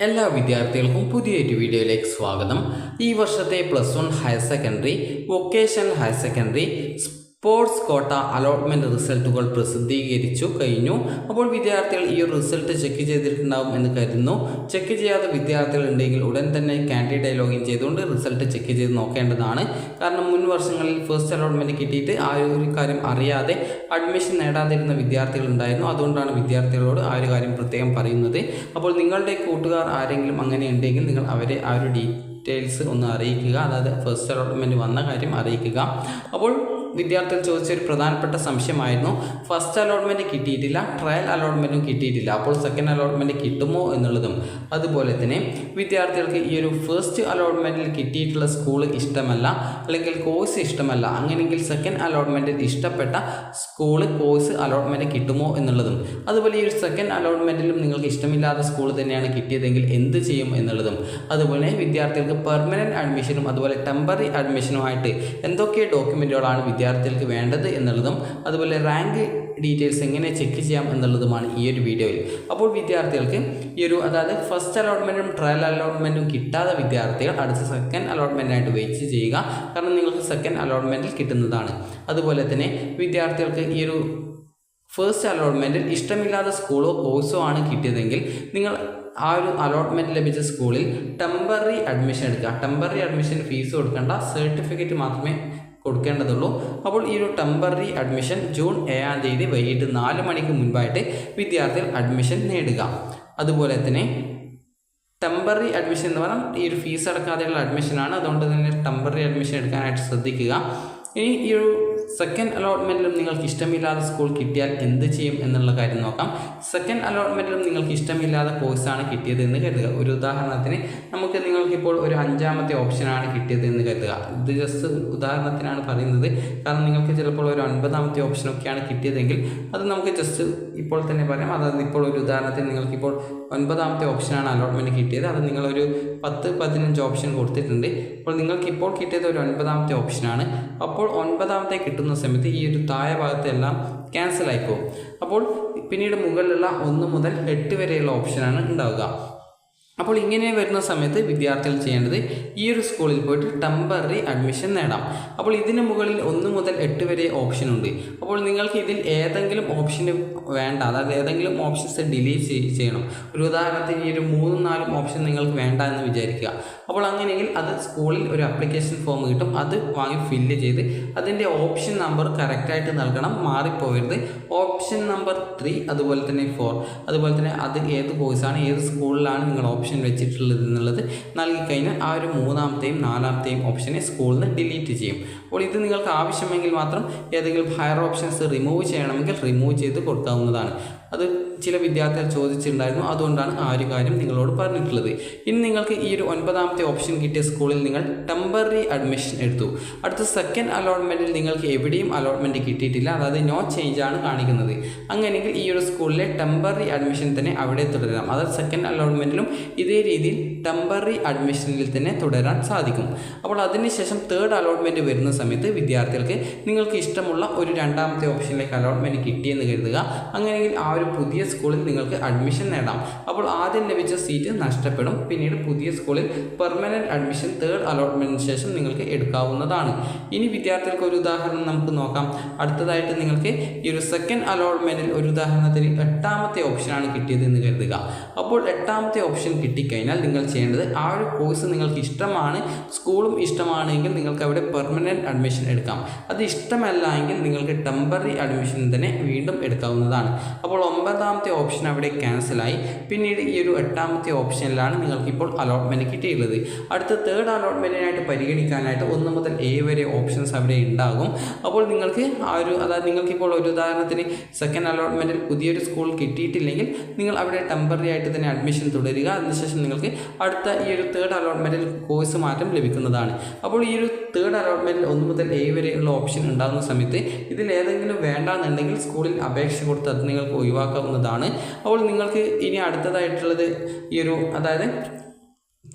എല്ലാ വിദ്യാർത്ഥികൾക്കും പുതിയൊരു വീഡിയോയിലേക്ക് സ്വാഗതം. ഈ വർഷത്തെ plus one higher secondary vocational higher secondary sports quota allotment റിസൾട്ടുകൾ പ്രസിദ്ധീകരിച്ചു കഴിഞ്ഞു. അപ്പോൾ വിദ്യാർത്ഥികൾ ഈ ഒരു റിസൾട്ട് ചെക്ക് ചെയ്തിട്ടുണ്ടാവും എന്ന് കരുതുന്നു. ചെക്ക് ചെയ്യാത്ത വിദ്യാർത്ഥികൾ ഉണ്ടെങ്കിൽ ഉടൻ തന്നെ കാൻഡിഡേറ്റ് ലോഗിൻ ചെയ്തുകൊണ്ട് റിസൾട്ട് ചെക്ക് ചെയ്ത് നോക്കേണ്ടതാണ്. കാരണം മുൻ വർഷങ്ങളിൽ ഫസ്റ്റ് അലോട്ട്മെന്റ് കിട്ടിയിട്ട് ആ ഒരു കാര്യം അറിയാതെ അഡ്മിഷൻ നേടാതിരുന്ന വിദ്യാർത്ഥികൾ ഉണ്ടായിരുന്നു. അതുകൊണ്ടാണ് വിദ്യാർത്ഥികളോട് ആ ഒരു കാര്യം പ്രത്യേകം പറയുന്നത്. അപ്പോൾ നിങ്ങളുടെ കൂട്ടുകാർ ആരെങ്കിലും അങ്ങനെ ഉണ്ടെങ്കിൽ നിങ്ങൾ അവരെ ആ ഒരു ഡീറ്റെയിൽസ് ഒന്ന് അറിയിക്കുക. അതായത് ഫസ്റ്റ് അലോട്ട്മെന്റ് വന്ന കാര്യം അറിയിക്കുക. അപ്പോൾ വിദ്യാർത്ഥികൾ ചോദിച്ച ഒരു പ്രധാനപ്പെട്ട സംശയമായിരുന്നു. ഫസ്റ്റ് അലോട്ട്മെന്റ് കിട്ടിയിട്ടില്ല ട്രയൽ അലോട്ട്മെന്റും കിട്ടിയിട്ടില്ല. അപ്പോൾ സെക്കൻഡ് അലോട്ട്മെന്റ് കിട്ടുമോ എന്നുള്ളതും. അതുപോലെ തന്നെ വിദ്യാർത്ഥികൾക്ക് ഈ ഒരു ഫസ്റ്റ് അലോട്ട്മെന്റിൽ കിട്ടിയിട്ടുള്ള സ്കൂൾ ഇഷ്ടമല്ല അല്ലെങ്കിൽ കോഴ്സ് ഇഷ്ടമല്ല. അങ്ങനെയെങ്കിൽ സെക്കൻഡ് അലോട്ട്മെന്റിൽ ഇഷ്ടപ്പെട്ട സ്കൂൾ കോഴ്സ് അലോട്ട്മെന്റ് കിട്ടുമോ എന്നുള്ളതും. അതുപോലെ ഈ ഒരു സെക്കൻഡ് അലോട്ട്മെന്റിലും നിങ്ങൾക്ക് ഇഷ്ടമില്ലാത്ത സ്കൂൾ തന്നെയാണ് കിട്ടിയതെങ്കിൽ എന്ത് ചെയ്യും എന്നുള്ളതും. അതുപോലെ വിദ്യാർത്ഥികൾക്ക് പെർമനന്റ് അഡ്മിഷനും അതുപോലെ ടെമ്പററി അഡ്മിഷനുമായിട്ട് എന്തൊക്കെ ഡോക്യുമെന്റുകളാണ് വിദ്യാർത്ഥികൾക്ക് വേണ്ടത് എന്നുള്ളതും അതുപോലെ റാങ്ക് ഡീറ്റെയിൽസ് എങ്ങനെ ചെക്ക് ചെയ്യാം എന്നുള്ളതുമാണ് ഈ ഒരു വീഡിയോയിൽ അപ്പോൾ വിദ്യാർത്ഥികൾക്ക് ഈ ഒരു അതായത് ഫസ്റ്റ് അലോട്ട്മെന്റും ട്രയൽ അലോട്ട്മെന്റും കിട്ടാത്ത വിദ്യാർത്ഥികൾ അടുത്ത സെക്കൻഡ് അലോട്ട്മെന്റായിട്ട് വെയിറ്റ് ചെയ്യുക. കാരണം നിങ്ങൾക്ക് സെക്കൻഡ് അലോട്ട്മെന്റിൽ കിട്ടുന്നതാണ്. അതുപോലെ തന്നെ വിദ്യാർത്ഥികൾക്ക് ഈ ഒരു ഫസ്റ്റ് അലോട്ട്മെന്റിൽ ഇഷ്ടമില്ലാത്ത സ്കൂളോ കോഴ്സോ ആണ് കിട്ടിയതെങ്കിൽ നിങ്ങൾ ആ ഒരു അലോട്ട്മെന്റ് ലഭിച്ച സ്കൂളിൽ ടെമ്പററി അഡ്മിഷൻ എടുക്കുക. ടെമ്പററി അഡ്മിഷൻ ഫീസ് കൊടുക്കേണ്ട. സർട്ടിഫിക്കറ്റ് മാത്രമേ കൊടുക്കേണ്ടതുള്ളൂ. അപ്പോൾ ഈ ഒരു ടെമ്പററി അഡ്മിഷൻ ജൂൺ ഏഴാം തീയതി വൈകിട്ട് നാല് മണിക്ക് മുൻപായിട്ട് വിദ്യാർത്ഥികൾ അഡ്മിഷൻ നേടുക. അതുപോലെ തന്നെ ടെമ്പററി അഡ്മിഷൻ എന്ന് പറഞ്ഞാൽ ഈ ഒരു ഫീസ് അടക്കാതെയുള്ള അഡ്മിഷനാണ് അതുകൊണ്ട് തന്നെ ടെമ്പററി അഡ്മിഷൻ എടുക്കാനായിട്ട് ശ്രദ്ധിക്കുക. ഇനി ഈ ഒരു സെക്കൻഡ് അലോട്ട്മെന്റിലും നിങ്ങൾക്ക് ഇഷ്ടമില്ലാത്ത സ്കൂൾ കിട്ടിയാൽ എന്ത് ചെയ്യും എന്നുള്ള കാര്യം നോക്കാം. സെക്കൻഡ് അലോട്ട്മെന്റിലും നിങ്ങൾക്ക് ഇഷ്ടമില്ലാത്ത കോഴ്സാണ് കിട്ടിയത് എന്ന് കരുതുക. ഒരു ഉദാഹരണത്തിന് നമുക്ക് നിങ്ങൾക്കിപ്പോൾ ഒരു അഞ്ചാമത്തെ ഓപ്ഷനാണ് കിട്ടിയത് എന്ന് കരുതുക. ഇത് ജസ്റ്റ് ഉദാഹരണത്തിനാണ് പറയുന്നത്. കാരണം നിങ്ങൾക്ക് ചിലപ്പോൾ ഒരു ഒൻപതാമത്തെ ഓപ്ഷനൊക്കെയാണ് കിട്ടിയതെങ്കിൽ അത് നമുക്ക് ജസ്റ്റ് ഇപ്പോൾ തന്നെ പറയാം. അതായത് ഇപ്പോൾ ഒരു ഉദാഹരണത്തിന് നിങ്ങൾക്കിപ്പോൾ ഒൻപതാമത്തെ ഓപ്ഷനാണ് അലോട്ട്മെന്റ് കിട്ടിയത്. അത് നിങ്ങളൊരു പത്ത് പതിനഞ്ച് ഓപ്ഷൻ കൊടുത്തിട്ടുണ്ട്. അപ്പോൾ നിങ്ങൾക്ക് ഇപ്പോൾ കിട്ടിയത് ഒരു ഒൻപതാമത്തെ ഓപ്ഷനാണ് അപ്പോൾ ഒൻപതാമത്തെ കിട്ടുന്ന സമയത്ത് ഈ ഒരു താഴെ ഭാഗത്തെല്ലാം ക്യാൻസൽ ആയി പോകും. അപ്പോൾ പിന്നീട് മുകളിലുള്ള ഒന്ന് മുതൽ എട്ട് വരെയുള്ള ഓപ്ഷനാണ് ഉണ്ടാവുക. അപ്പോൾ ഇങ്ങനെ വരുന്ന സമയത്ത് വിദ്യാർത്ഥികൾ ചെയ്യേണ്ടത് ഈ ഒരു സ്കൂളിൽ പോയിട്ട് ടെമ്പററി അഡ്മിഷൻ നേടാം. അപ്പോൾ ഇതിന് മുകളിൽ ഒന്ന് മുതൽ എട്ട് വരെ ഓപ്ഷൻ ഉണ്ട്. അപ്പോൾ നിങ്ങൾക്ക് ഇതിൽ ഏതെങ്കിലും ഓപ്ഷന് വേണ്ട. അതായത് ഏതെങ്കിലും ഓപ്ഷൻസ് ഡിലീറ്റ് ചെയ്യണം. ഒരു ഉദാഹരണത്തിന് ഈ ഒരു മൂന്നും നാലും ഓപ്ഷൻ നിങ്ങൾക്ക് വേണ്ട എന്ന് വിചാരിക്കുക. അപ്പോൾ അങ്ങനെയെങ്കിൽ അത് സ്കൂളിൽ ഒരു അപ്ലിക്കേഷൻ ഫോം കിട്ടും. അത് വാങ്ങി ഫില്ല് ചെയ്ത് അതിന്റെ ഓപ്ഷൻ നമ്പർ കറക്റ്റായിട്ട് നൽകണം. മാറിപ്പോകരുത് ഓപ്ഷൻ നമ്പർ ത്രീ അതുപോലെ തന്നെ ഫോർ അതുപോലെ തന്നെ അത് ഏത് കോഴ്സാണ് ഏത് സ്കൂളിലാണ് നിങ്ങൾ ഓപ്ഷൻ വെച്ചിട്ടുള്ളത് എന്നുള്ളത് നൽകിക്കഴിഞ്ഞാൽ ആ ഒരു മൂന്നാമത്തെയും നാലാമത്തെയും ഓപ്ഷനെ സ്കൂളിൽ നിന്ന് ഡിലീറ്റ് ചെയ്യും. അപ്പോൾ ഇത് നിങ്ങൾക്ക് ആവശ്യമെങ്കിൽ മാത്രം ഏതെങ്കിലും ഹയർ ഓപ്ഷൻസ് റിമൂവ് ചെയ്യണമെങ്കിൽ റിമൂവ് ചെയ്ത് കൊടുക്കാവുന്നതാണ്. അത് ചില വിദ്യാർത്ഥികൾ ചോദിച്ചിട്ടുണ്ടായിരുന്നു. അതുകൊണ്ടാണ് ആ ഒരു കാര്യം നിങ്ങളോട് പറഞ്ഞിട്ടുള്ളത്. ഇനി നിങ്ങൾക്ക് ഈ ഒരു ഒൻപതാമത്തെ ഓപ്ഷൻ കിട്ടിയ സ്കൂളിൽ നിങ്ങൾ ടെമ്പററി അഡ്മിഷൻ എടുത്തു. അടുത്ത സെക്കൻഡ് അലോട്ട്മെന്റിൽ നിങ്ങൾക്ക് എവിടെയും അലോട്ട്മെന്റ് കിട്ടിയിട്ടില്ല. അതായത് നോ ചേഞ്ച് ആണ് കാണിക്കുന്നത്. അങ്ങനെയെങ്കിൽ ഈ ഒരു സ്കൂളിലെ ടെമ്പററി അഡ്മിഷൻ തന്നെ അവിടെ തുടരാം. അതായത് സെക്കൻഡ് അലോട്ട്മെന്റിലും ഇതേ രീതിയിൽ ടെമ്പററി അഡ്മിഷനിൽ തന്നെ തുടരാൻ സാധിക്കും. അപ്പോൾ അതിനുശേഷം തേർഡ് അലോട്ട്മെന്റ് വരുന്ന സമയത്ത് വിദ്യാർത്ഥികൾക്ക് നിങ്ങൾക്ക് ഇഷ്ടമുള്ള ഒരു രണ്ടാമത്തെ ഓപ്ഷനിലേക്ക് അലോട്ട്മെന്റ് കിട്ടിയെന്ന് കരുതുക. അങ്ങനെയെങ്കിൽ ആ ഒരു പുതിയ സ്കൂളിൽ നിങ്ങൾക്ക് അഡ്മിഷൻ നേടാം. അപ്പോൾ ആദ്യം ലഭിച്ച സീറ്റ് നഷ്ടപ്പെടും. പിന്നീട് പുതിയ സ്കൂളിൽ പെർമനന്റ് അഡ്മിഷൻ തേർഡ് അലോട്ട്മെന്റിന് ശേഷം നിങ്ങൾക്ക് എടുക്കാവുന്നതാണ്. ഇനി വിദ്യാർത്ഥികൾക്ക് ഒരു ഉദാഹരണം നമുക്ക് നോക്കാം. അടുത്തതായിട്ട് നിങ്ങൾക്ക് ഈ ഒരു സെക്കൻഡ് അലോട്ട്മെന്റിൽ ഒരു ഉദാഹരണത്തിന് എട്ടാമത്തെ ഓപ്ഷനാണ് കിട്ടിയത് എന്ന് കരുതുക. അപ്പോൾ എട്ടാമത്തെ ഓപ്ഷൻ കിട്ടിക്കഴിഞ്ഞാൽ നിങ്ങൾ ചെയ്യേണ്ടത് ആ ഒരു കോഴ്സ് നിങ്ങൾക്ക് ഇഷ്ടമാണ് സ്കൂളും ഇഷ്ടമാണെങ്കിൽ നിങ്ങൾക്ക് അവിടെ പെർമനന്റ് അഡ്മിഷൻ എടുക്കാം. അത് ഇഷ്ടമല്ല എങ്കിൽ നിങ്ങൾക്ക് ടെമ്പററി അഡ്മിഷൻ തന്നെ വീണ്ടും എടുക്കാവുന്നതാണ്. അപ്പോൾ ഒമ്പതാമത്തെ ഓപ്ഷൻ അവിടെ ക്യാൻസലായി പിന്നീട് ഈ ഒരു എട്ടാമത്തെ ഓപ്ഷനിലാണ് നിങ്ങൾക്ക് ഇപ്പോൾ അലോട്ട്മെന്റ് കിട്ടിയിട്ടുള്ളത്. അടുത്ത തേർഡ് അലോട്ട്മെന്റിനായിട്ട് പരിഗണിക്കാനായിട്ട് ഒന്ന് മുതൽ ഏഴ് വരെ ഓപ്ഷൻസ് അവിടെ ഉണ്ടാകും. അപ്പോൾ നിങ്ങൾക്ക് ആ ഒരു അതായത് നിങ്ങൾക്കിപ്പോൾ ഒരു ഉദാഹരണത്തിന് സെക്കൻഡ് അലോട്ട്മെന്റിൽ പുതിയൊരു സ്കൂൾ കിട്ടിയിട്ടില്ലെങ്കിൽ നിങ്ങൾ അവിടെ ടെമ്പററി ആയിട്ട് തന്നെ അഡ്മിഷൻ തുടരുക. അതിനുശേഷം നിങ്ങൾക്ക് അടുത്ത ഈ ഒരു തേർഡ് അലോട്ട്മെന്റിൽ കോഴ്സ് മാറ്റം ലഭിക്കുന്നതാണ്. അപ്പോൾ ഈ ഒരു തേർഡ് അലോട്ട്മെന്റിൽ ഒന്ന് മുതൽ ഏഴ് വരെയുള്ള ഓപ്ഷൻ ഉണ്ടാകുന്ന സമയത്ത് ഇതിൽ ഏതെങ്കിലും വേണ്ടാന്നുണ്ടെങ്കിൽ സ്കൂളിൽ അപേക്ഷ കൊടുത്ത് അത് നിങ്ങൾക്ക് ഒഴിവാക്കാവുന്നതാണ്. അപ്പോൾ നിങ്ങൾക്ക് ഇനി അടുത്തതായിട്ടുള്ളത് ഈ ഒരു അതായത്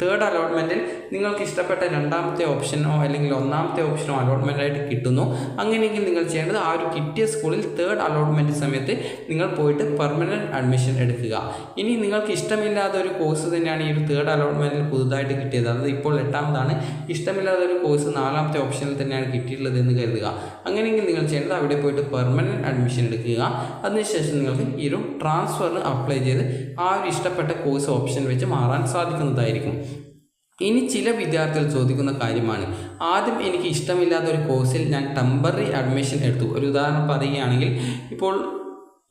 തേർഡ് അലോട്ട്മെന്റിൽ നിങ്ങൾക്ക് ഇഷ്ടപ്പെട്ട രണ്ടാമത്തെ ഓപ്ഷനോ അല്ലെങ്കിൽ ഒന്നാമത്തെ ഓപ്ഷനോ അലോട്ട്മെന്റ് ആയിട്ട് കിട്ടുന്നു. അങ്ങനെയെങ്കിൽ നിങ്ങൾ ചെയ്യേണ്ടത് ആ ഒരു കിട്ടിയ സ്കൂളിൽ തേർഡ് അലോട്ട്മെന്റ് സമയത്ത് നിങ്ങൾ പോയിട്ട് പെർമനന്റ് അഡ്മിഷൻ എടുക്കുക. ഇനി നിങ്ങൾക്ക് ഇഷ്ടമില്ലാത്ത ഒരു കോഴ്സ് തന്നെയാണ് ഈ ഒരു തേർഡ് അലോട്ട്മെന്റിൽ പുതുതായിട്ട് കിട്ടിയത്. അതായത് ഇപ്പോൾ എട്ടാമതാണ്. ഇഷ്ടമില്ലാത്ത ഒരു കോഴ്സ് നാലാമത്തെ ഓപ്ഷനിൽ തന്നെയാണ് കിട്ടിയിട്ടുള്ളത് എന്ന് കരുതുക. അങ്ങനെയെങ്കിൽ നിങ്ങൾ ചെയ്യേണ്ടത് അവിടെ പോയിട്ട് പെർമനന്റ് അഡ്മിഷൻ എടുക്കുക. അതിനുശേഷം നിങ്ങൾക്ക് ഈ ഒരു ട്രാൻസ്ഫറിന് അപ്ലൈ ചെയ്ത് ആ ഒരു ഇഷ്ടപ്പെട്ട കോഴ്സ് ഓപ്ഷൻ വെച്ച് മാറാൻ സാധിക്കുന്നതായിരിക്കും. ഇനി ചില വിദ്യാർത്ഥികൾ ചോദിക്കുന്ന കാര്യമാണ്. ആദ്യം എനിക്ക് ഇഷ്ടമില്ലാത്ത ഒരു കോഴ്സിൽ ഞാൻ ടെമ്പററി അഡ്മിഷൻ എടുത്തു. ഒരു ഉദാഹരണം പറയുകയാണെങ്കിൽ ഇപ്പോൾ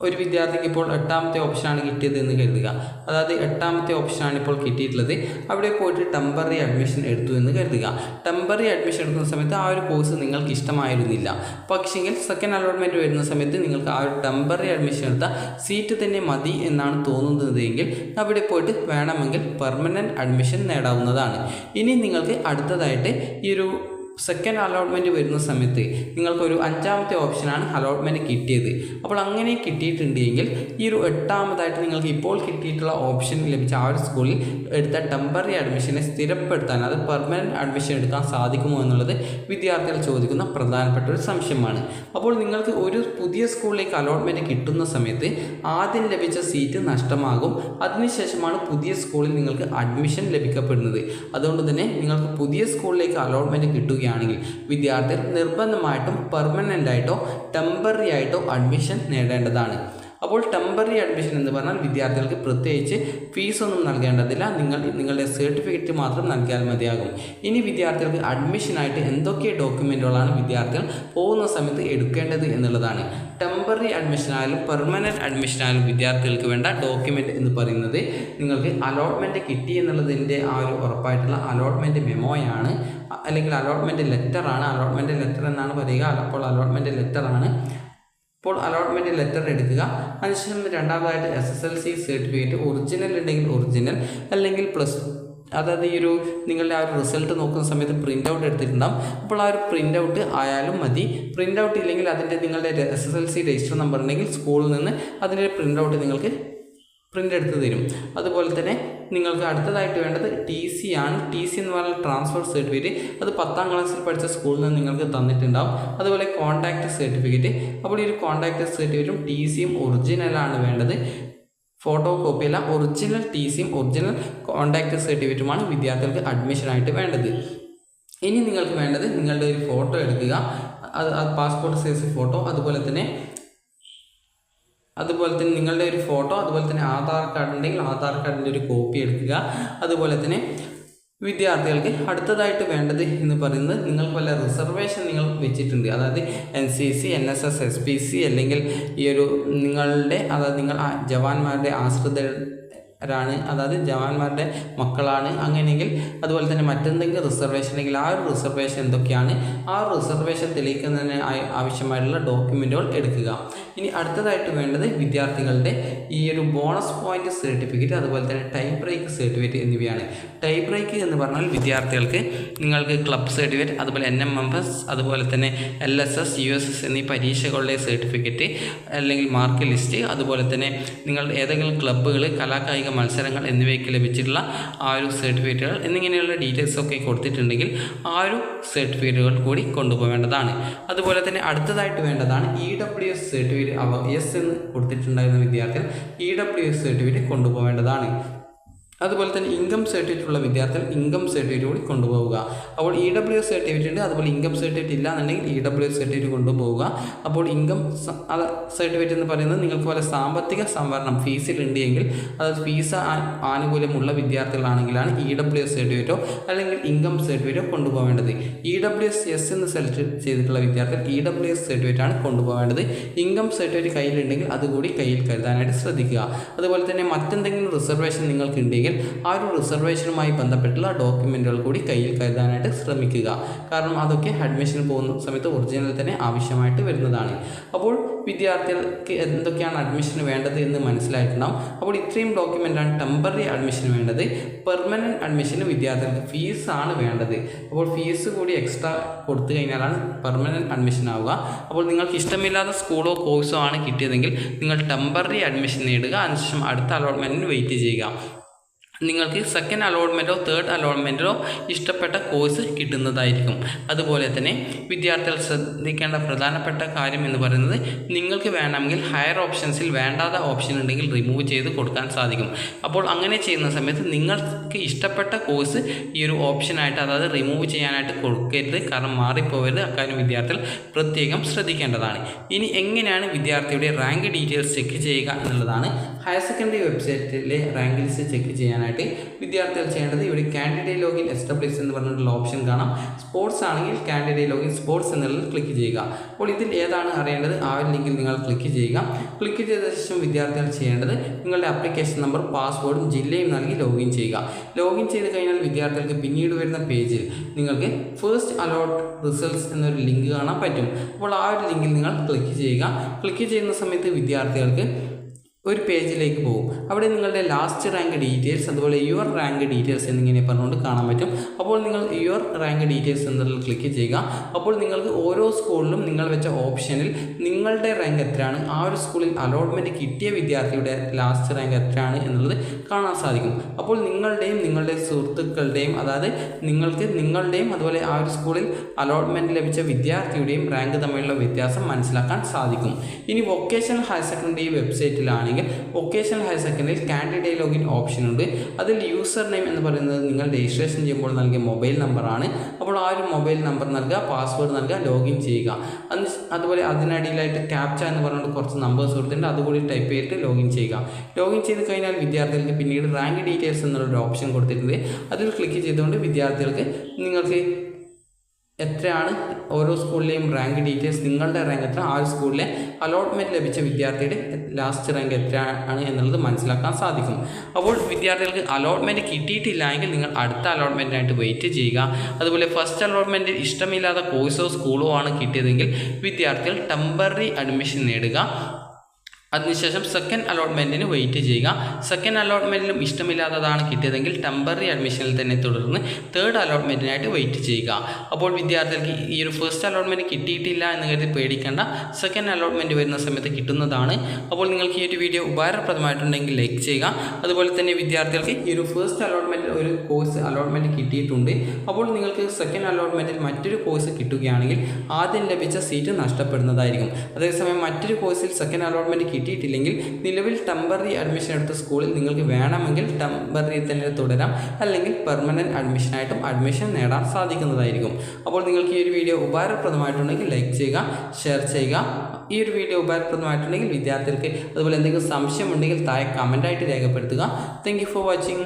ഒരു വിദ്യാർത്ഥിക്ക് ഇപ്പോൾ എട്ടാമത്തെ ഓപ്ഷനാണ് കിട്ടിയത് എന്ന് കരുതുക. അതായത് എട്ടാമത്തെ ഓപ്ഷനാണ് ഇപ്പോൾ കിട്ടിയിട്ടുള്ളത്. അവിടെ പോയിട്ട് ടെമ്പററി അഡ്മിഷൻ എടുത്തു എന്ന് കരുതുക. ടെമ്പററി അഡ്മിഷൻ എടുക്കുന്ന സമയത്ത് ആ ഒരു കോഴ്സ് നിങ്ങൾക്ക് ഇഷ്ടമായിരുന്നില്ല. പക്ഷേങ്കിൽ സെക്കൻഡ് അലോട്ട്മെന്റ് വരുന്ന സമയത്ത് നിങ്ങൾക്ക് ആ ഒരു ടെമ്പററി അഡ്മിഷൻ എടുത്ത സീറ്റ് തന്നെ മതി എന്നാണ് തോന്നുന്നത് എങ്കിൽ അവിടെ പോയിട്ട് വേണമെങ്കിൽ പെർമനന്റ് അഡ്മിഷൻ നേടാവുന്നതാണ്. ഇനി നിങ്ങൾക്ക് അടുത്തതായിട്ട് ഈ ഒരു സെക്കൻഡ് അലോട്ട്മെന്റ് വരുന്ന സമയത്ത് നിങ്ങൾക്കൊരു അഞ്ചാമത്തെ ഓപ്ഷനാണ് അലോട്ട്മെന്റ് കിട്ടിയത്. അപ്പോൾ അങ്ങനെ കിട്ടിയിട്ടുണ്ടെങ്കിൽ ഈ ഒരു എട്ടാമതായിട്ട് നിങ്ങൾക്ക് ഇപ്പോൾ കിട്ടിയിട്ടുള്ള ഓപ്ഷൻ ലഭിച്ച ആ ഒരു സ്കൂളിൽ എടുത്ത ടെമ്പററി അഡ്മിഷനെ സ്ഥിരപ്പെടുത്താൻ അത് പെർമനന്റ് അഡ്മിഷൻ എടുക്കാൻ സാധിക്കുമോ എന്നുള്ളത് വിദ്യാർത്ഥികൾ ചോദിക്കുന്ന പ്രധാനപ്പെട്ട ഒരു സംശയമാണ്. അപ്പോൾ നിങ്ങൾക്ക് ഒരു പുതിയ സ്കൂളിലേക്ക് അലോട്ട്മെന്റ് കിട്ടുന്ന സമയത്ത് ആദ്യം ലഭിച്ച സീറ്റ് നഷ്ടമാകും. അതിനുശേഷമാണ് പുതിയ സ്കൂളിൽ നിങ്ങൾക്ക് അഡ്മിഷൻ ലഭിക്കപ്പെടുന്നത്. അതുകൊണ്ട് തന്നെ നിങ്ങൾക്ക് പുതിയ സ്കൂളിലേക്ക് അലോട്ട്മെന്റ് കിട്ടുകയാണെങ്കിൽ വിദ്യാർത്ഥികൾ നിർബന്ധമായിട്ടും പെർമനന്റ് ആയിട്ടോ ടെമ്പററി ആയിട്ടോ അഡ്മിഷൻ നേടേണ്ടതാണ്. അപ്പോൾ ടെമ്പററി അഡ്മിഷൻ എന്ന് പറഞ്ഞാൽ വിദ്യാർത്ഥികൾക്ക് പ്രത്യേകിച്ച് ഫീസൊന്നും നൽകേണ്ടതില്ല. നിങ്ങൾ നിങ്ങളുടെ സർട്ടിഫിക്കറ്റ് മാത്രം നൽകിയാൽ മതിയാകും. ഇനി വിദ്യാർത്ഥികൾക്ക് അഡ്മിഷനായിട്ട് എന്തൊക്കെ ഡോക്യുമെന്റുകളാണ് വിദ്യാർത്ഥികൾ പോകുന്ന സമയത്ത് എടുക്കേണ്ടത് എന്നുള്ളതാണ്. ടെമ്പററി അഡ്മിഷനായാലും പെർമനന്റ് അഡ്മിഷനായാലും വിദ്യാർത്ഥികൾക്ക് വേണ്ട ഡോക്യുമെന്റ് എന്ന് പറയുന്നത് നിങ്ങൾക്ക് അലോട്ട്മെന്റ് കിട്ടി എന്നുള്ളതിന്റെ ആ ഒരു ഉറപ്പായിട്ടുള്ള അലോട്ട്മെന്റ് മെമ്മോയാണ് അല്ലെങ്കിൽ അലോട്ട്മെന്റ് ലെറ്ററാണ് അലോട്ട്മെന്റ് ലെറ്റർ എന്നാണ് പറയുക അപ്പോൾ അലോട്ട്മെന്റ് ലെറ്ററാണ് ഇപ്പോൾ അലോട്ട്മെന്റ് ലെറ്റർ എടുക്കുക. അതിനുശേഷം രണ്ടാമതായിട്ട് S S L C certificate original ഉണ്ടെങ്കിൽ ഒറിജിനൽ അല്ലെങ്കിൽ പ്ലസ് അതായത് ഈ ഒരു നിങ്ങളുടെ ആ ഒരു റിസൾട്ട് നോക്കുന്ന സമയത്ത് പ്രിന്റ് ഔട്ട് എടുത്തിട്ടുണ്ടാവും. അപ്പോൾ ആ ഒരു പ്രിന്റ് ഔട്ട് ആയാലും മതി. പ്രിന്റ് ഔട്ട് ഇല്ലെങ്കിൽ അതിന്റെ നിങ്ങളുടെ S S L C register number ഉണ്ടെങ്കിൽ സ്കൂളിൽ നിന്ന് അതിന്റെ പ്രിന്റ് ഔട്ട് നിങ്ങൾക്ക് പ്രിന്റ് എടുത്ത് തരും. അതുപോലെ തന്നെ നിങ്ങൾക്ക് അടുത്തതായിട്ട് വേണ്ടത് ടി സി ആണ്. ടി സി എന്ന് പറഞ്ഞാൽ ട്രാൻസ്ഫർ സർട്ടിഫിക്കറ്റ് അത് പത്താം ക്ലാസ്സിൽ പഠിച്ച സ്കൂളിൽ നിന്ന് നിങ്ങൾക്ക് തന്നിട്ടുണ്ടാവും. അതുപോലെ കോൺടാക്റ്റ് സർട്ടിഫിക്കറ്റ് അപ്പോൾ ഈ ഒരു കോൺടാക്റ്റ് സർട്ടിഫിക്കറ്റും ടി സിയും ഒറിജിനലാണ് വേണ്ടത്. ഫോട്ടോ കോപ്പി അല്ല ഒറിജിനൽ ടി സിയും ഒറിജിനൽ കോൺടാക്റ്റ് സർട്ടിഫിക്കറ്റുമാണ് വിദ്യാർത്ഥികൾക്ക് അഡ്മിഷനായിട്ട് വേണ്ടത്. ഇനി നിങ്ങൾക്ക് വേണ്ടത് നിങ്ങളുടെ ഒരു ഫോട്ടോ എടുക്കുക. അത് പാസ്പോർട്ട് സൈസ് ഫോട്ടോ അതുപോലെ തന്നെ അതുപോലെ തന്നെ നിങ്ങളുടെ ഒരു ഫോട്ടോ അതുപോലെ തന്നെ ആധാർ കാർഡ് ഉണ്ടെങ്കിൽ ആധാർ കാർഡിന്റെ ഒരു കോപ്പി എടുക്കുക. അതുപോലെ തന്നെ വിദ്യാർത്ഥികൾക്ക് അടുത്തതായിട്ട് വേണ്ടത് എന്ന് പറയുന്നത് നിങ്ങൾക്ക് വല്ല റിസർവേഷൻ നിങ്ങൾ വെച്ചിട്ടുണ്ട്. അതായത് N C C N S S S P C അല്ലെങ്കിൽ ഈ ഒരു നിങ്ങളുടെ അതായത് നിങ്ങൾ ജവാന്മാരുടെ ആശ്രിതരാണ് അതായത് ജവാന്മാരുടെ മക്കളാണ്. അങ്ങനെയെങ്കിൽ അതുപോലെ തന്നെ മറ്റെന്തെങ്കിലും റിസർവേഷൻ ഉണ്ടെങ്കിൽ ആ ഒരു റിസർവേഷൻ എന്തൊക്കെയാണ്? ആ ഒരു റിസർവേഷൻ തെളിയിക്കുന്നതിന് ആവശ്യമായിട്ടുള്ള ഡോക്യുമെന്റുകൾ എടുക്കുക. ഇനി അടുത്തതായിട്ട് വേണ്ടത് വിദ്യാർത്ഥികളുടെ ഈ ഒരു ബോണസ് പോയിന്റ് സർട്ടിഫിക്കറ്റ് അതുപോലെ തന്നെ ടൈ ബ്രേക്ക് സർട്ടിഫിക്കറ്റ് എന്നിവയാണ്. ടൈ ബ്രേക്ക് എന്ന് പറഞ്ഞാൽ വിദ്യാർത്ഥികൾക്ക് നിങ്ങൾക്ക് ക്ലബ് സർട്ടിഫിക്കറ്റ് അതുപോലെ എൻ എം എം എസ് അതുപോലെ തന്നെ L S S U S S എന്നീ പരീക്ഷകളുടെ സർട്ടിഫിക്കറ്റ് അല്ലെങ്കിൽ മാർക്ക് ലിസ്റ്റ് അതുപോലെ തന്നെ നിങ്ങൾ ഏതെങ്കിലും ക്ലബ്ബുകൾ കലാകായിക മത്സരങ്ങൾ എന്നിവയ്ക്ക് ലഭിച്ചിട്ടുള്ള ആ ഒരു സർട്ടിഫിക്കറ്റുകൾ എന്നിങ്ങനെയുള്ള ഡീറ്റെയിൽസ് ഒക്കെ കൊടുത്തിട്ടുണ്ടെങ്കിൽ ആ ഒരു സർട്ടിഫിക്കറ്റുകൾ കൂടി കൊണ്ടുപോകേണ്ടതാണ്. അതുപോലെ തന്നെ അടുത്തതായിട്ട് വേണ്ടതാണ് E W S certificate S എന്ന് കൊടുത്തിട്ടുണ്ടായിരുന്ന വിദ്യാർത്ഥികൾ ഇ ഡബ്ല്യു എസ് സർട്ടിഫിക്കറ്റ് കൊണ്ടുപോകേണ്ടതാണ്. അതുപോലെ തന്നെ ഇൻകം സർട്ടിഫിക്കറ്റ് ഉള്ള വിദ്യാർത്ഥികൾ ഇൻകം സർട്ടിഫിക്കറ്റ് കൂടി കൊണ്ടുപോവുക. അപ്പോൾ ഇ ഡബ്ല്യു എസ് സർട്ടിഫിക്കറ്റ് ഉണ്ട് അതുപോലെ ഇൻകം സർട്ടിഫിക്കറ്റ് ഇല്ല എന്നുണ്ടെങ്കിൽ ഇ ഡബ്ല്യു എസ് സർട്ടിഫിക്കറ്റ് കൊണ്ടുപോവുക. അപ്പോൾ ഇൻകം സർട്ടിഫിക്കറ്റ് എന്ന് പറയുന്നത് നിങ്ങൾക്ക് പോലെ സാമ്പത്തിക സംവരണം ഫീസിലുണ്ട് എങ്കിൽ അത് ഫീസ് ആനുകൂല്യമുള്ള വിദ്യാർത്ഥികളാണെങ്കിലാണ് ഇ ഡബ്ല്യു എസ് സർട്ടിഫിക്കറ്റോ അല്ലെങ്കിൽ ഇൻകം സർട്ടിഫിക്കറ്റോ കൊണ്ടുപോകേണ്ടത് ഇ ഡബ്ല്യു എസ് എസ് എന്ന് സെലക്ട് ചെയ്തിട്ടുള്ള വിദ്യാർത്ഥികൾ ഇ ഡബ്ല്യു എസ് സർട്ടിഫിക്കറ്റ് ആണ് കൊണ്ടുപോകേണ്ടത് ഇൻകം സർട്ടിഫിക്കറ്റ് കയ്യിലുണ്ടെങ്കിൽ അതുകൂടി കയ്യിൽ കരുതാനായിട്ട് ശ്രദ്ധിക്കുക. അതുപോലെ തന്നെ മറ്റെന്തെങ്കിലും റിസർവേഷൻ നിങ്ങൾക്ക് ഉണ്ടെങ്കിൽ ആ ഒരു റിസർവേഷനുമായി ബന്ധപ്പെട്ടുള്ള ഡോക്യുമെന്റുകൾ കൂടി കയ്യിൽ കരുതാനായിട്ട് ശ്രമിക്കുക. കാരണം അതൊക്കെ അഡ്മിഷൻ പോകുന്ന സമയത്ത് ഒറിജിനൽ തന്നെ ആവശ്യമായിട്ട് വരുന്നതാണ്. അപ്പോൾ വിദ്യാർത്ഥികൾക്ക് എന്തൊക്കെയാണ് അഡ്മിഷന് വേണ്ടത് എന്ന് മനസ്സിലായിട്ടുണ്ടാവും. അപ്പോൾ ഇത്രയും ഡോക്യുമെന്റാണ് ടെമ്പററി അഡ്മിഷൻ വേണ്ടത്. പെർമനന്റ് അഡ്മിഷന് വിദ്യാർത്ഥികൾക്ക് ഫീസാണ് വേണ്ടത്. അപ്പോൾ ഫീസ് കൂടി എക്സ്ട്രാ കൊടുത്തു കഴിഞ്ഞാലാണ് പെർമനന്റ് അഡ്മിഷൻ ആവുക. അപ്പോൾ നിങ്ങൾക്ക് ഇഷ്ടമില്ലാത്ത സ്കൂളോ കോഴ്സോ ആണ് കിട്ടിയതെങ്കിൽ നിങ്ങൾ ടെമ്പററി അഡ്മിഷൻ നേടുക. അതിനുശേഷം അടുത്ത അലോട്ട്മെന്റിന് വെയിറ്റ് ചെയ്യുക. നിങ്ങൾക്ക് സെക്കൻഡ് അലോട്ട്മെന്റോ തേർഡ് അലോട്ട്മെന്റോ ഇഷ്ടപ്പെട്ട കോഴ്സ് കിട്ടുന്നതായിരിക്കും. അതുപോലെ തന്നെ വിദ്യാർത്ഥികൾ ശ്രദ്ധിക്കേണ്ട പ്രധാനപ്പെട്ട കാര്യം എന്ന് പറയുന്നത് നിങ്ങൾക്ക് വേണമെങ്കിൽ ഹയർ ഓപ്ഷൻസിൽ വേണ്ടാത്ത ഓപ്ഷൻ ഉണ്ടെങ്കിൽ റിമൂവ് ചെയ്ത് കൊടുക്കാൻ സാധിക്കും. അപ്പോൾ അങ്ങനെ ചെയ്യുന്ന സമയത്ത് നിങ്ങൾക്ക് ഇഷ്ടപ്പെട്ട കോഴ്സ് ഈ ഒരു ഓപ്ഷനായിട്ട് അതായത് റിമൂവ് ചെയ്യാനായിട്ട് കൊടുക്കരുത്. കാരണം മാറിപ്പോകരുത് അക്കാര്യം വിദ്യാർത്ഥികൾ പ്രത്യേകം ശ്രദ്ധിക്കേണ്ടതാണ്. ഇനി എങ്ങനെയാണ് വിദ്യാർത്ഥിയുടെ റാങ്ക് ഡീറ്റെയിൽസ് ചെക്ക് ചെയ്യുക എന്നുള്ളതാണ് ഹയർ സെക്കൻഡറി വെബ്സൈറ്റിലെ റാങ്ക് ലിസ്റ്റ് ചെക്ക് ചെയ്യാനായിട്ട് വിദ്യാർത്ഥികൾ ചെയ്യേണ്ടത് ഇവിടെ കാൻഡിഡേറ്റ് ലോഗിൻ എസ്റ്റാബ്ലിഷ് എന്ന് പറഞ്ഞിട്ടുള്ള ഓപ്ഷൻ കാണാം. സ്പോർട്സ് ആണെങ്കിൽ കാൻഡിഡേറ്റ് ലോഗിൻ സ്പോർട്സ് എന്നുള്ളത് ക്ലിക്ക് ചെയ്യുക. അപ്പോൾ ഇതിൽ ഏതാണ് അറിയേണ്ടത്? ആ ഒരു ലിങ്കിൽ നിങ്ങൾ ക്ലിക്ക് ചെയ്യുക. ക്ലിക്ക് ചെയ്ത ശേഷം വിദ്യാർത്ഥികൾ ചെയ്യേണ്ടത് നിങ്ങളുടെ അപ്ലിക്കേഷൻ നമ്പർ പാസ്വേഡും ജില്ലയും നൽകി ലോഗിൻ ചെയ്യുക. ലോഗിൻ ചെയ്ത് കഴിഞ്ഞാൽ വിദ്യാർത്ഥികൾക്ക് പിന്നീട് വരുന്ന പേജിൽ നിങ്ങൾക്ക് ഫസ്റ്റ് അലോട്ട് റിസൾട്ട്സ് എന്നൊരു ലിങ്ക് കാണാൻ പറ്റും. അപ്പോൾ ആ ഒരു ലിങ്കിൽ നിങ്ങൾ ക്ലിക്ക് ചെയ്യുക. ക്ലിക്ക് ചെയ്യുന്ന സമയത്ത് വിദ്യാർത്ഥികൾക്ക് ഒരു പേജിലേക്ക് പോകും. അവിടെ നിങ്ങളുടെ ലാസ്റ്റ് റാങ്ക് ഡീറ്റെയിൽസ് അതുപോലെ യുവർ റാങ്ക് ഡീറ്റെയിൽസ് എന്നിങ്ങനെ പറഞ്ഞുകൊണ്ട് കാണാൻ പറ്റും. അപ്പോൾ നിങ്ങൾ യുവർ റാങ്ക് ഡീറ്റെയിൽസ് എന്നതിൽ ക്ലിക്ക് ചെയ്യുക. അപ്പോൾ നിങ്ങൾക്ക് ഓരോ സ്കൂളിലും നിങ്ങൾ വെച്ച ഓപ്ഷനിൽ നിങ്ങളുടെ റാങ്ക് എത്രയാണ് ആ ഒരു സ്കൂളിൽ അലോട്ട്മെന്റ് കിട്ടിയ വിദ്യാർത്ഥിയുടെ ലാസ്റ്റ് റാങ്ക് എത്രയാണ് എന്നുള്ളത് കാണാൻ സാധിക്കും. അപ്പോൾ നിങ്ങളുടെയും നിങ്ങളുടെ സുഹൃത്തുക്കളുടെയും അതായത് നിങ്ങൾക്ക് നിങ്ങളുടെയും അതുപോലെ ആ ഒരു സ്കൂളിൽ അലോട്ട്മെന്റ് ലഭിച്ച വിദ്യാർത്ഥിയുടെയും റാങ്ക് തമ്മിലുള്ള വ്യത്യാസം മനസ്സിലാക്കാൻ സാധിക്കും. ഇനി വൊക്കേഷണൽ ഹയർ സെക്കൻഡറി വെബ്സൈറ്റിലാണെങ്കിൽ വൊക്കേഷണൽ ഹയർ സെക്കൻഡറിയിൽ കാൻഡിഡേറ്റ് ലോഗിൻ ഓപ്ഷൻ ഉണ്ട്. അതിൽ യൂസർ നെയിം എന്ന് പറയുന്നത് നിങ്ങൾ രജിസ്ട്രേഷൻ ചെയ്യുമ്പോൾ നൽകിയ മൊബൈൽ നമ്പറാണ് അപ്പോൾ ആ ഒരു മൊബൈൽ നമ്പർ നൽകുക പാസ്വേഡ് നൽകുക ലോഗിൻ ചെയ്യുക. അതുപോലെ അതിനടിയിലായിട്ട് ക്യാപ്ച എന്ന് പറഞ്ഞുകൊണ്ട് കുറച്ച് നമ്പേഴ്സ് കൊടുത്തിട്ടുണ്ട്. അതുകൂടി ടൈപ്പ് ചെയ്തിട്ട് ലോഗിൻ ചെയ്യുക. ലോഗിൻ ചെയ്ത് കഴിഞ്ഞാൽ വിദ്യാർത്ഥികൾക്ക് പിന്നീട് റാങ്ക് ഡീറ്റെയിൽസ് എന്നുള്ളൊരു ഓപ്ഷൻ കൊടുത്തിട്ടുണ്ട്. അതിൽ ക്ലിക്ക് ചെയ്തുകൊണ്ട് വിദ്യാർത്ഥികൾക്ക് നിങ്ങൾക്ക് എത്രയാണ് ഓരോ സ്കൂളിലെയും റാങ്ക് ഡീറ്റെയിൽസ് നിങ്ങളുടെ റാങ്ക് എത്ര ആ സ്കൂളിലെ അലോട്ട്മെന്റ് ലഭിച്ച വിദ്യാർത്ഥിയുടെ ലാസ്റ്റ് റാങ്ക് എത്രയാണ് എന്നുള്ളത് മനസ്സിലാക്കാൻ സാധിക്കും. അപ്പോൾ വിദ്യാർത്ഥികൾക്ക് അലോട്ട്മെന്റ് കിട്ടിയിട്ടില്ല എങ്കിൽ നിങ്ങൾ അടുത്ത അലോട്ട്മെന്റിനായിട്ട് വെയിറ്റ് ചെയ്യുക. അതുപോലെ ഫസ്റ്റ് അലോട്ട്മെന്റ് ഇഷ്ടമില്ലാത്ത കോഴ്സോ സ്കൂളോ ആണ് കിട്ടിയതെങ്കിൽ വിദ്യാർത്ഥികൾ ടെമ്പററി അഡ്മിഷൻ നേടുക. അതിനുശേഷം സെക്കൻഡ് അലോട്ട്മെന്റിന് വെയിറ്റ് ചെയ്യുക. സെക്കൻഡ് അലോട്ട്മെന്റിലും ഇഷ്ടമില്ലാത്തതാണ് കിട്ടിയതെങ്കിൽ ടെമ്പററി അഡ്മിഷനിൽ തന്നെ തുടർന്ന് തേർഡ് അലോട്ട്മെന്റിനായിട്ട് വെയിറ്റ് ചെയ്യുക. അപ്പോൾ വിദ്യാർത്ഥികൾക്ക് ഈ ഒരു ഫസ്റ്റ് അലോട്ട്മെന്റ് കിട്ടിയിട്ടില്ല എന്ന് കരുതി പേടിക്കേണ്ട. സെക്കൻഡ് അലോട്ട്മെന്റ് വരുന്ന സമയത്ത് കിട്ടുന്നതാണ്. അപ്പോൾ നിങ്ങൾക്ക് ഈ ഒരു വീഡിയോ ഉപകാരപ്രദമായിട്ടുണ്ടെങ്കിൽ ലൈക്ക് ചെയ്യുക. അതുപോലെ തന്നെ വിദ്യാർത്ഥികൾക്ക് ഈ ഒരു ഫസ്റ്റ് അലോട്ട്മെന്റിൽ ഒരു കോഴ്സ് അലോട്ട്മെന്റ് കിട്ടിയിട്ടുണ്ട്. അപ്പോൾ നിങ്ങൾക്ക് സെക്കൻഡ് അലോട്ട്മെന്റിൽ മറ്റൊരു കോഴ്സ് കിട്ടുകയാണെങ്കിൽ ആദ്യം ലഭിച്ച സീറ്റ് നഷ്ടപ്പെടുന്നതായിരിക്കും. അതേസമയം മറ്റൊരു കോഴ്സിൽ സെക്കൻഡ് അലോട്ട്മെന്റ് കിട്ടിയിട്ടില്ലെങ്കിൽ നിലവിൽ ടെമ്പററി അഡ്മിഷൻ എടുത്ത സ്കൂളിൽ നിങ്ങൾക്ക് വേണമെങ്കിൽ ടെമ്പററി തന്നെ തുടരാം. അല്ലെങ്കിൽ പെർമനന്റ് അഡ്മിഷനായിട്ടും അഡ്മിഷൻ നേടാൻ സാധിക്കുന്നതായിരിക്കും. അപ്പോൾ നിങ്ങൾക്ക് ഈ ഒരു വീഡിയോ ഉപകാരപ്രദമായിട്ടുണ്ടെങ്കിൽ ലൈക്ക് ചെയ്യുക ഷെയർ ചെയ്യുക. ഈ ഒരു വീഡിയോ ഉപകാരപ്രദമായിട്ടുണ്ടെങ്കിൽ വിദ്യാർത്ഥികൾക്ക് അതുപോലെ എന്തെങ്കിലും സംശയം ഉണ്ടെങ്കിൽ താഴെ കമന്റായിട്ട് രേഖപ്പെടുത്തുക. Thank for watching